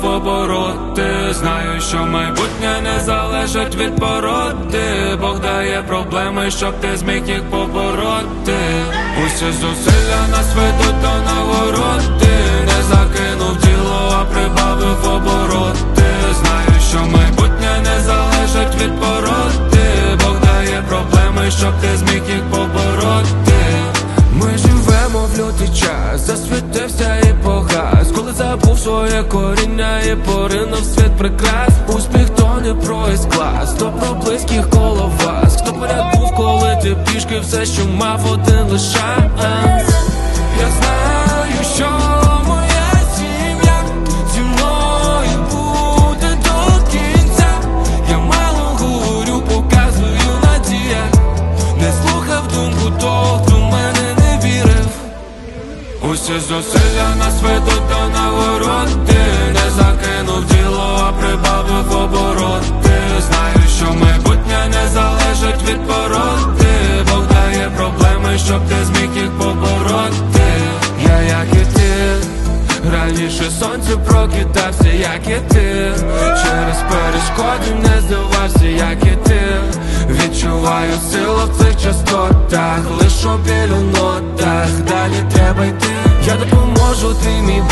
прибавив обороти. Знаю, що майбутнє не залежить від породи. Бог дає проблеми, щоб ти зміг їх побороти. Усі зусилля нас ведуть до нагороди. Не закинув діло, а прибавив обороти. Знаю, що майбутнє не залежить від породи. Бог дає проблеми, щоб ти зміг їх побороти. Ми живемо в лютий час, засвітився і погас. Коли забув своє коріння і поринув світ прикрас Успіх то не про клас, то про близьких коло вас. Хто поряд був, коли ти пішки все, що мав один лише Я знаю, що моя сім'я зі Усі зусилля нас ведуть до нагороди Не закинув діло, а прибавив обороти. Знаю, що майбутнє не залежить від породи Бог дає проблеми, щоб ти зміг їх побороти. Я як і ти Раніше сонце прокидався, як і ти. Через перешкоди не здавався, як і ти Відчуваю силу в цих частотах Лиш у білю нотах. Далі треба йти. Я допоможу, ти мій брат